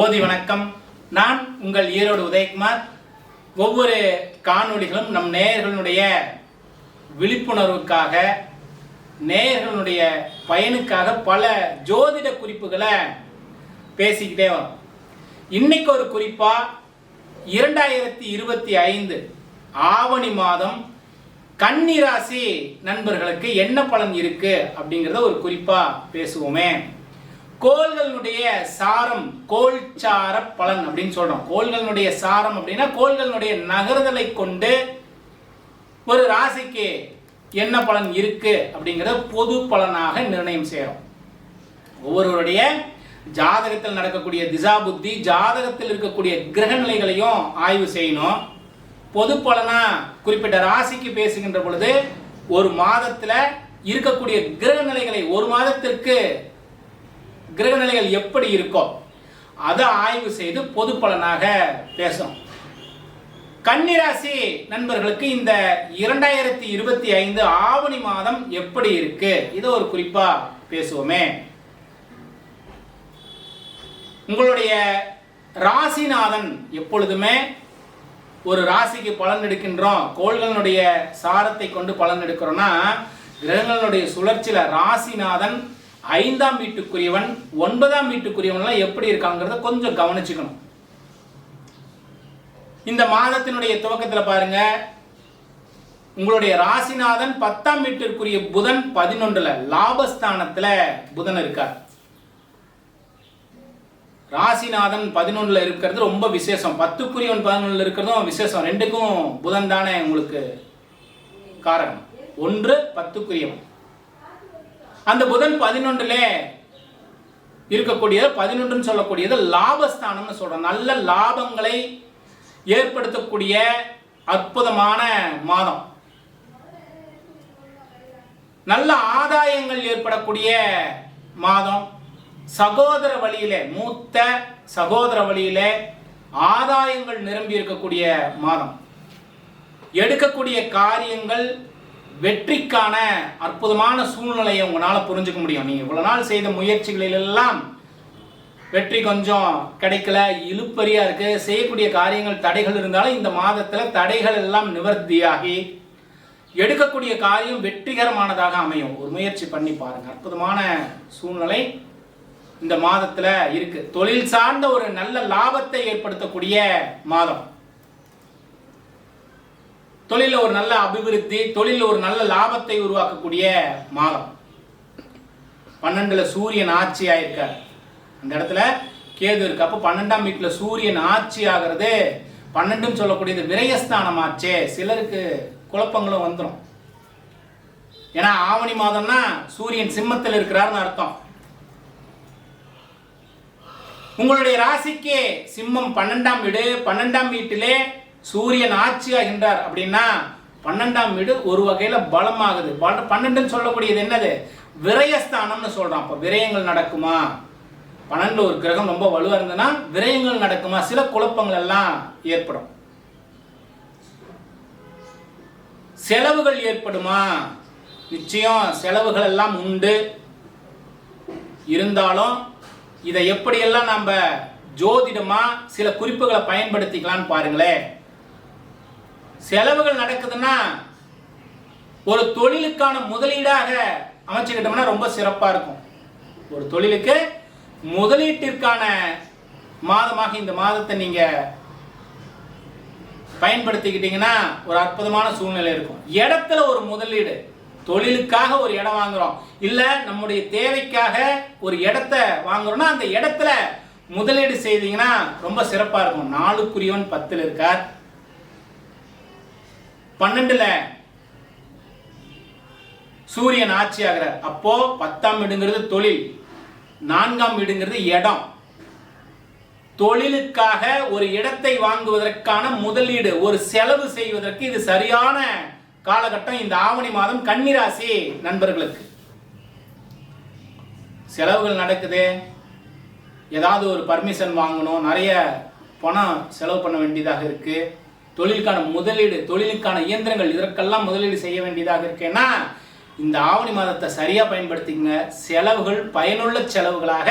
போதி வணக்கம். நான் உங்கள் ஈரோடு உதயகுமார். ஒவ்வொரு காணொளிகளும் நம் நேயர்களுடைய விழிப்புணர்வுக்காக நேயர்களுடைய பயனுக்காக பல ஜோதிட குறிப்புகளை பேசிக்கிட்டே வரும். இன்னைக்கு ஒரு குறிப்பா இரண்டாயிரத்தி இருபத்தி ஐந்து ஆவணி மாதம் கன்னிராசி நண்பர்களுக்கு என்ன பலன் இருக்கு அப்படிங்கிறத ஒரு குறிப்பா பேசுவோமே. கோள்களுடைய சாரம் கோல்சார பலன் அப்படின்னு சொல்றோம். கோள்களுடைய சாரம் அப்படின்னா கோள்களுடைய நகர்தலை கொண்டு ஒரு ராசிக்கு என்ன பலன் இருக்கு அப்படிங்கிறத பொது பலனாக நிர்ணயம் செய்யறோம். ஒவ்வொருவருடைய ஜாதகத்தில் நடக்கக்கூடிய திசா புத்தி ஜாதகத்தில் இருக்கக்கூடிய கிரக நிலைகளையும் ஆய்வு செய்யணும். பொது பலனா குறிப்பிட்ட ராசிக்கு பேசுகின்ற பொழுது ஒரு மாதத்தில் இருக்கக்கூடிய கிரக நிலைகளை ஒரு மாதத்திற்கு கிரக நிலைகள் எப்படி இருக்கோ அதை ஆய்வு செய்து பொது பலனாக பேசும் கன்னிராசி நண்பர்களுக்கு இந்த இரண்டாயிரத்தி இருபத்தி ஐந்து ஆவணி மாதம் எப்படி இருக்கு? இதை ஒரு குறிப்பா பேசுவோமே. உங்களுடைய ராசிநாதன் எப்பொழுதுமே ஒரு ராசிக்கு பலன் எடுக்கின்றோம். கோள்களினுடைய சாரத்தை கொண்டு பலன் எடுக்கிறோம்னா கிரகங்களுடைய சுழற்சியில ராசிநாதன் ஐந்தாம் வீட்டுக்குரியவன் ஒன்பதாம் வீட்டுக்குரியவன்லாம் எப்படி இருக்காங்கிறத கொஞ்சம் கவனிச்சுக்கணும். இந்த மாதத்தினுடைய துவக்கத்தில் பாருங்க. உங்களுடைய ராசிநாதன் பத்தாம் வீட்டிற்குரிய புதன் பதினொன்றுல லாபஸ்தானத்துல புதன் இருக்கார். ராசிநாதன் பதினொன்றுல இருக்கிறது ரொம்ப விசேஷம். பத்துக்குரியவன் பதினொன்றுல இருக்கிறதும் விசேஷம். ரெண்டுக்கும் புதன் தானே உங்களுக்கு காரணம். ஒன்று பத்துக்குரியவன். அந்த புதன் பதினொன்றுல இருக்கக்கூடிய பதினொன்றுன்னு சொல்லக்கூடியது லாபஸ்தானம்னு சொல்றோம். நல்ல லாபங்களை ஏற்படுத்தக்கூடிய அற்புதமான மாதம். நல்ல ஆதாயங்கள் ஏற்படக்கூடிய மாதம். சகோதர வழியில மூத்த சகோதர வழியில ஆதாயங்கள் நிரம்பி இருக்கக்கூடிய மாதம். எடுக்கக்கூடிய காரியங்கள் வெற்றிக்கான அற்புதமான சூழ்நிலையை உங்களால் புரிஞ்சுக்க முடியும். நீங்கள் இவ்வளோ நாள் செய்த முயற்சிகளிலெல்லாம் வெற்றி கொஞ்சம் கிடைக்கல இழுப்பறியாக இருக்குது செய்யக்கூடிய காரியங்கள் தடைகள் இருந்தாலும் இந்த மாதத்தில் தடைகள் எல்லாம் நிவர்த்தியாகி எடுக்கக்கூடிய காரியம் வெற்றிகரமானதாக அமையும். ஒரு முயற்சி பண்ணி பாருங்கள் அற்புதமான சூழ்நிலை இந்த மாதத்தில் இருக்குது தொழில் சார்ந்த ஒரு நல்ல லாபத்தை ஏற்படுத்தக்கூடிய மாதம். தொழிலில் ஒரு நல்ல அபிவிருத்தி தொழிலில் ஒரு நல்ல லாபத்தை உருவாக்கக்கூடிய மாதம். பன்னெண்டுல சூரியன் ஆட்சி ஆயிருக்கார். அந்த இடத்துல கேது இருக்கு. அப்போ பன்னெண்டாம் வீட்டில் சூரியன் ஆட்சி ஆகிறது பன்னெண்டுன்னு சொல்லக்கூடியது விரயஸ்தானம் ஆச்சே சிலருக்கு குழப்பங்களும் வந்துடும் ஏன்னா ஆவணி மாதம்னா சூரியன் சிம்மத்தில் இருக்கிறார்னு அர்த்தம். உங்களுடைய ராசிக்கு சிம்மம் பன்னெண்டாம் வீடு பன்னெண்டாம் வீட்டிலே சூரியன் ஆட்சியாகின்றார் அப்படின்னா பன்னெண்டாம் வீடு ஒரு வகையில பலமாகுது. பல பன்னெண்டுன்னு சொல்லக்கூடியது என்னது? விரயஸ்தானம்னு சொல்றோம் அப்போ விரயங்கள் நடக்குமா? பன்னெண்டு ஒரு கிரகம் ரொம்ப வலுவாக இருந்ததுன்னா விரயங்கள் நடக்குமா? சில குழப்பங்கள் எல்லாம் ஏற்படும். செலவுகள் ஏற்படுமா? நிச்சயம் செலவுகள் எல்லாம் உண்டு. இருந்தாலும் இதை எப்படியெல்லாம் நம்ம ஜோதிடமா சில குறிப்புகளை பயன்படுத்திக்கலாம்னு பாருங்களேன். செலவுகள் நடக்குதுன்னா ஒரு தொழிலுக்கான முதலீடாக அமைச்சுக்கிட்டோம்னா ரொம்ப சிறப்பாக இருக்கும். ஒரு தொழிலுக்கு முதலீட்டிற்கான மாதமாக இந்த மாதத்தை நீங்கள் பயன்படுத்திக்கிட்டீங்கன்னா ஒரு அற்புதமான சூழ்நிலை இருக்கும். இடத்துல ஒரு முதலீடு தொழிலுக்காக ஒரு இடம் வாங்குறோம் இல்லை நம்முடைய தேவைக்காக ஒரு இடத்த வாங்குறோம்னா அந்த இடத்துல முதலீடு செய்தீங்கன்னா ரொம்ப சிறப்பாக இருக்கும். நாலுக்குரியவன் பத்தில் இருக்கார். பன்னெண்டுல சூரியன் ஆட்சி ஆகிறார். அப்போ பத்தாம் வீடுங்கிறது தொழில் நான்காம் வீடுங்கிறது இடம். தொழிலுக்காக ஒரு இடத்தை வாங்குவதற்கான முதலீடு ஒரு செலவு செய்வதற்கு இது சரியான காலகட்டம். இந்த ஆவணி மாதம் கன்னிராசி நண்பர்களுக்கு. செலவுகள் நடக்குது. ஏதாவது ஒரு பர்மிஷன் வாங்கணும். நிறைய பணம் செலவு பண்ண வேண்டியதாக இருக்குது தொழிலுக்கான முதலீடு தொழிலுக்கான இயந்திரங்கள் இதற்கெல்லாம் முதலீடு செய்ய வேண்டியதாக இருக்கேன்னா இந்த ஆவணி மாதத்தை சரியா பயன்படுத்திக்கங்க. செலவுகள் பயனுள்ள செலவுகளாக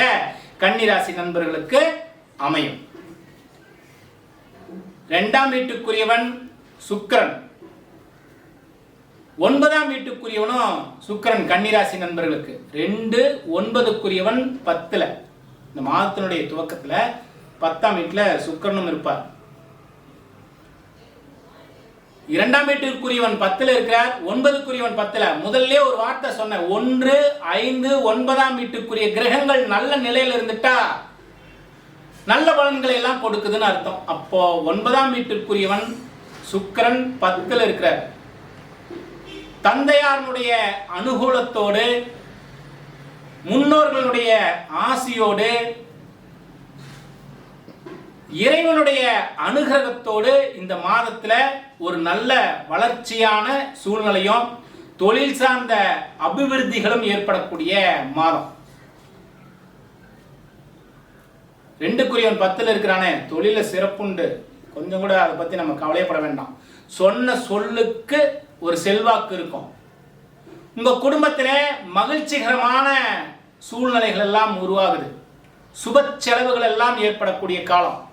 கன்னிராசி நண்பர்களுக்கு அமையும். இரண்டாம் வீட்டுக்குரியவன் சுக்கரன். ஒன்பதாம் வீட்டுக்குரியவனும் சுக்கரன் கன்னிராசி நண்பர்களுக்கு. ரெண்டு ஒன்பதுக்குரியவன் பத்துல. இந்த மாதத்தினுடைய துவக்கத்துல பத்தாம் வீட்டுல சுக்கரனும் இருப்பார். இரண்டாம் வீட்டிற்குரியவன் பத்தில் இருக்கிறார் ஒன்பதுக்குரியவன் பத்துல. முதல்ல ஒரு வார்த்தை சொன்ன ஒன்று ஐந்து ஒன்பதாம் வீட்டுக்குரிய கிரகங்கள் நல்ல நிலையில இருந்துட்டா நல்ல பலன்களை எல்லாம் கொடுக்குதுன்னு அர்த்தம். அப்போ ஒன்பதாம் வீட்டிற்குரியவன் சுக்கிரன் பத்தில் இருக்கிறார். தந்தையாருடைய அனுகூலத்தோடு முன்னோர்களுடைய ஆசியோடு இறைவனுடைய அனுகிரகத்தோடு இந்த மாதத்துல ஒரு நல்ல வளர்ச்சியான சூழ்நிலையும் தொழில் சார்ந்த அபிவிருத்திகளும் ஏற்படக்கூடிய மாதம். ரெண்டுக்குரியவன் பத்துல இருக்கிறானே தொழில சிறப்புண்டு. கொஞ்சம் கூட அதை பத்தி நம்ம கவலையப்பட வேண்டாம். சொன்ன சொல்லுக்கு ஒரு செல்வாக்கு இருக்கும். உங்க குடும்பத்தில் மகிழ்ச்சிகரமான சூழ்நிலைகள் எல்லாம் உருவாகுது. சுப செலவுகள் எல்லாம் ஏற்படக்கூடிய காலம்.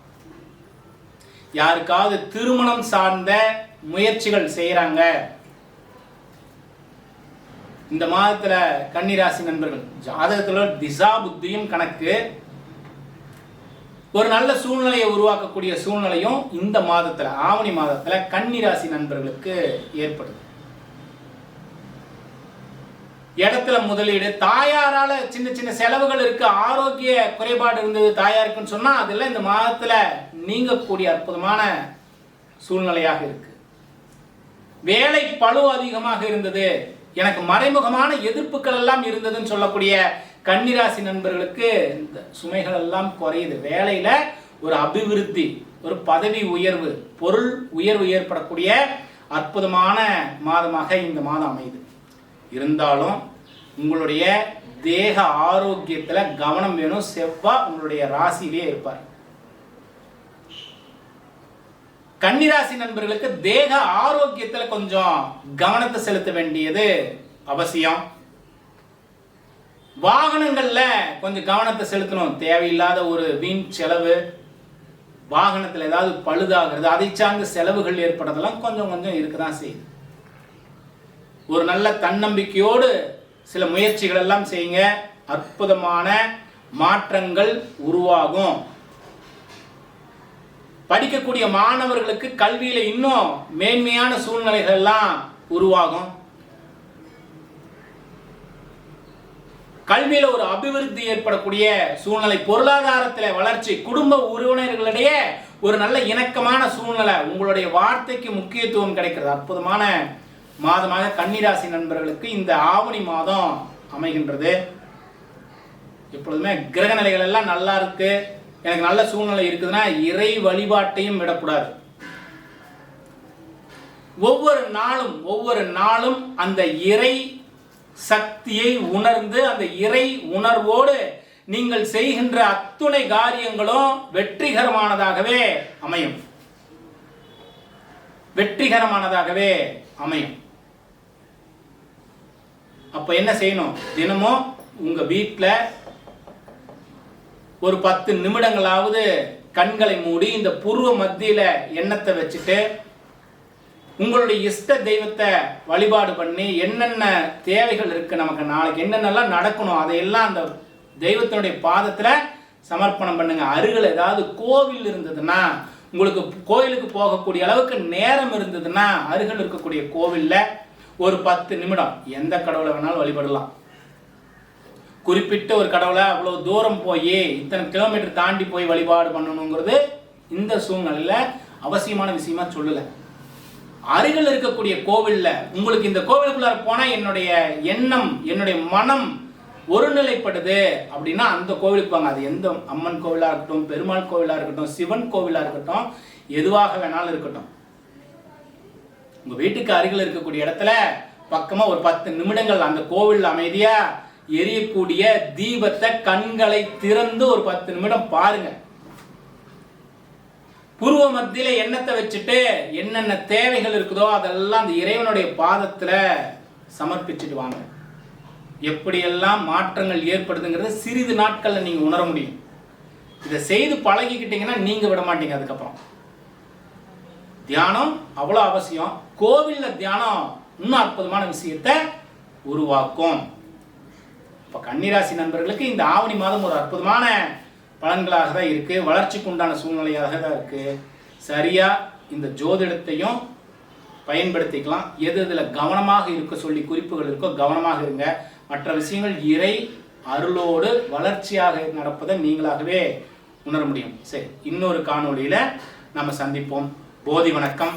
யாருக்காவது திருமணம் சார்ந்த முயற்சிகள் செய்யறாங்க இந்த மாதத்துல கன்னிராசி நண்பர்கள் ஜாதகத்துல திசா புத்தியும் கணக்கு. ஒரு நல்ல சூழ்நிலையை உருவாக்கக்கூடிய சூழ்நிலையும் இந்த மாதத்துல ஆவணி மாதத்துல கன்னிராசி நண்பர்களுக்கு ஏற்படுது. இடத்துல முதலீடு. தாயாரால சின்ன சின்ன செலவுகள் இருக்கு ஆரோக்கிய குறைபாடு இருந்தது தாயாருக்குன்னு சொன்னா அதெல்லாம் இந்த மாதத்துல நீங்கக்கூடிய அற்புதமான சூழ்நிலையாக இருக்கு. வேலை பளு அதிகமாக இருந்தது. எனக்கு மறைமுகமான எதிர்ப்புகள் எல்லாம் இருந்ததுன்னு சொல்லக்கூடிய கன்னிராசி நண்பர்களுக்கு இந்த சுமைகள் எல்லாம் குறையுது. வேலையில ஒரு அபிவிருத்தி ஒரு பதவி உயர்வு பொருள் உயர்வு ஏற்படக்கூடிய அற்புதமான மாதமாக இந்த மாதம் அமையுது. இருந்தாலும் உங்களுடைய தேக ஆரோக்கியத்தில் கவனம் வேணும். செவ்வாய் உங்களுடைய ராசியிலே இருப்பார். கன்னிராசி நண்பர்களுக்கு தேக ஆரோக்கியத்தில் கொஞ்சம் கவனத்தை செலுத்த வேண்டியது அவசியம். வாகனங்கள்ல கொஞ்சம் கவனத்தை செலுத்தணும். தேவையில்லாத ஒரு வீண் செலவு வாகனத்தில் ஏதாவது பழுதாகிறது அதை சார்ந்த செலவுகள் ஏற்படுறதெல்லாம் கொஞ்சம் கொஞ்சம் இருக்க தான் செய்யுது. ஒரு நல்ல தன்னம்பிக்கையோடு சில முயற்சிகள் எல்லாம் செய்யுங்க. அற்புதமான மாற்றங்கள் உருவாகும். படிக்கக்கூடிய மாணவர்களுக்கு கல்வியில இன்னும் மேன்மையான சூழ்நிலைகள் எல்லாம் உருவாகும். கல்வியில ஒரு அபிவிருத்தி ஏற்படக்கூடிய சூழ்நிலை பொருளாதாரத்துல வளர்ச்சி குடும்ப உறவினர்களிடையே ஒரு நல்ல இணக்கமான சூழ்நிலை உங்களுடைய வார்த்தைக்கு முக்கியத்துவம் கிடைக்கிறது. அற்புதமான மாதமாக கன்னிராசி நண்பர்களுக்கு இந்த ஆவணி மாதம் அமைகின்றது. எப்பொழுதுமே கிரக நிலைகள் எல்லாம் நல்லா இருக்கு. எனக்கு நல்ல சூழ்நிலை இருக்குதுன்னா இறை வழிபாட்டையும் விடக்கூடாது. ஒவ்வொரு நாளும் ஒவ்வொரு நாளும் அந்த இறை சக்தியை உணர்ந்து அந்த இறை உணர்வோடு நீங்கள் செய்கின்ற அத்துணை காரியங்களும் வெற்றிகரமானதாகவே அமையும். வெற்றிகரமானதாகவே அமையும். அப்போ என்ன செய்யணும்? தினமும் உங்கள் வீட்டில் ஒரு பத்து நிமிடங்களாவது கண்களை மூடி இந்த புருவ மத்தியில் எண்ணத்தை வச்சுட்டு உங்களுடைய இஷ்ட தெய்வத்தை வழிபாடு பண்ணி என்னென்ன தேவைகள் இருக்குது நமக்கு நாளைக்கு என்னென்னலாம் நடக்கணும் அதையெல்லாம் அந்த தெய்வத்தினுடைய பாதத்தில் சமர்ப்பணம் பண்ணுங்க. அருகில் ஏதாவது கோவில் இருந்ததுன்னா உங்களுக்கு கோயிலுக்கு போகக்கூடிய அளவுக்கு நேரம் இருந்ததுன்னா அருகில் இருக்கக்கூடிய கோவிலில் ஒரு பத்து நிமிடம். எந்த கடவுளை வேணாலும் வழிபடலாம். குறிப்பிட்ட ஒரு கடவுளை அவ்வளோ தூரம் போய் இத்தனை கிலோமீட்டர் தாண்டி போய் வழிபாடு பண்ணணுங்கிறது இந்த சூழ்நிலையில் அவசியமான விஷயமா சொல்லலை. அருகில் இருக்கக்கூடிய கோவிலில் உங்களுக்கு இந்த கோவிலுக்குள்ளார போனால் என்னுடைய எண்ணம் என்னுடைய மனம் ஒருநிலைப்படுது அப்படின்னா அந்த கோவிலுக்கு வாங்க அது எந்த அம்மன் கோவிலாக இருக்கட்டும் பெருமாள் கோவிலாக இருக்கட்டும் சிவன் கோவிலாக இருக்கட்டும் எதுவாக வேணாலும் இருக்கட்டும். உங்க வீட்டுக்கு அருகில் இருக்கக்கூடிய இடத்துல பக்கமா ஒரு பத்து நிமிடங்கள் அந்த கோவில் அமைதியா எரியக்கூடிய தீபத்தை கண்களை திறந்து ஒரு பத்து நிமிடம் பாருங்க. பூர்வ மத்தியில எண்ணத்தை வச்சுட்டு என்னென்ன தேவைகள் இருக்குதோ அதெல்லாம் அந்த இறைவனுடைய பாதத்துல சமர்ப்பிச்சுட்டு வாங்க. எப்படியெல்லாம் மாற்றங்கள் ஏற்படுதுங்கிறத சிறிது நாட்கள்ல நீங்க உணர முடியும். இதை செய்து பழகிக்கிட்டீங்கன்னா நீங்க விட மாட்டீங்க அதுக்கப்புறம். தியானம் அவ்வளோ அவசியம். கோவிலில் தியானம் இன்னும் அற்புதமான விஷயத்தை உருவாக்கும். இப்போ கன்னிராசி நண்பர்களுக்கு இந்த ஆவணி மாதம் ஒரு அற்புதமான பலன்களாக தான் இருக்கு. வளர்ச்சிக்கு உண்டான சூழ்நிலையாக தான் இருக்கு. சரியா இந்த ஜோதிடத்தையும் பயன்படுத்திக்கலாம். எது இதில் கவனமாக இருக்க சொல்லி குறிப்புகள் இருக்கோ கவனமாக இருங்க. மற்ற விஷயங்கள் இறை அருளோடு வளர்ச்சியாக நடப்பதை நீங்களாகவே உணர முடியும். சரி இன்னொரு காணொளியில் நம்ம சந்திப்போம். போதி வணக்கம்.